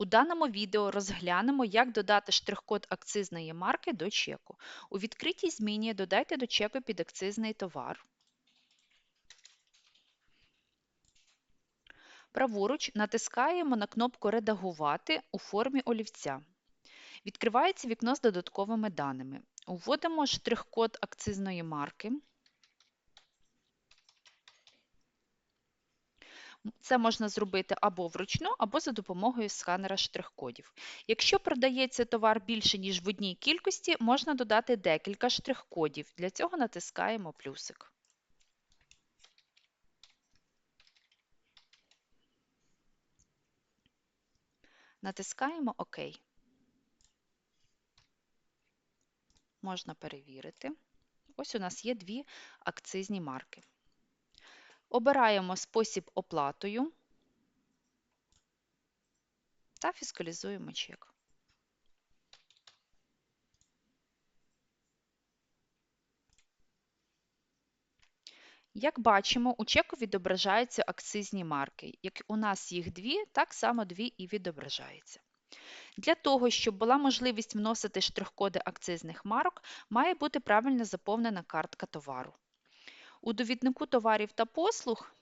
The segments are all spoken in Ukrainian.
У даному відео розглянемо, як додати штрих-код акцизної марки до чеку. У відкритій зміні додайте до чеку підакцизний товар. Праворуч натискаємо на кнопку Редагувати у формі олівця. Відкривається вікно з додатковими даними. Вводимо штрих-код акцизної марки. Це можна зробити або вручну, або за допомогою сканера штрих-кодів. Якщо продається товар більше, ніж в одній кількості, можна додати декілька штрих-кодів. Для цього натискаємо плюсик. Натискаємо ОК. Можна перевірити. Ось у нас є дві акцизні марки. Обираємо спосіб оплатою та фіскалізуємо чек. Як бачимо, у чеку відображаються акцизні марки. Як у нас їх дві, так само дві і відображаються. Для того, щоб була можливість вносити штрих-коди акцизних марок, має бути правильно заповнена картка товару. У довіднику товарів та послуг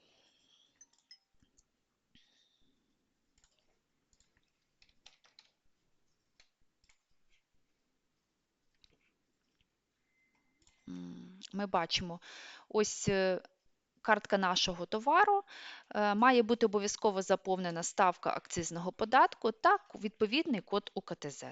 ми бачимо ось е, картка нашого товару, е, має бути обов'язково заповнена ставка акцизного податку та відповідний код УКТЗ.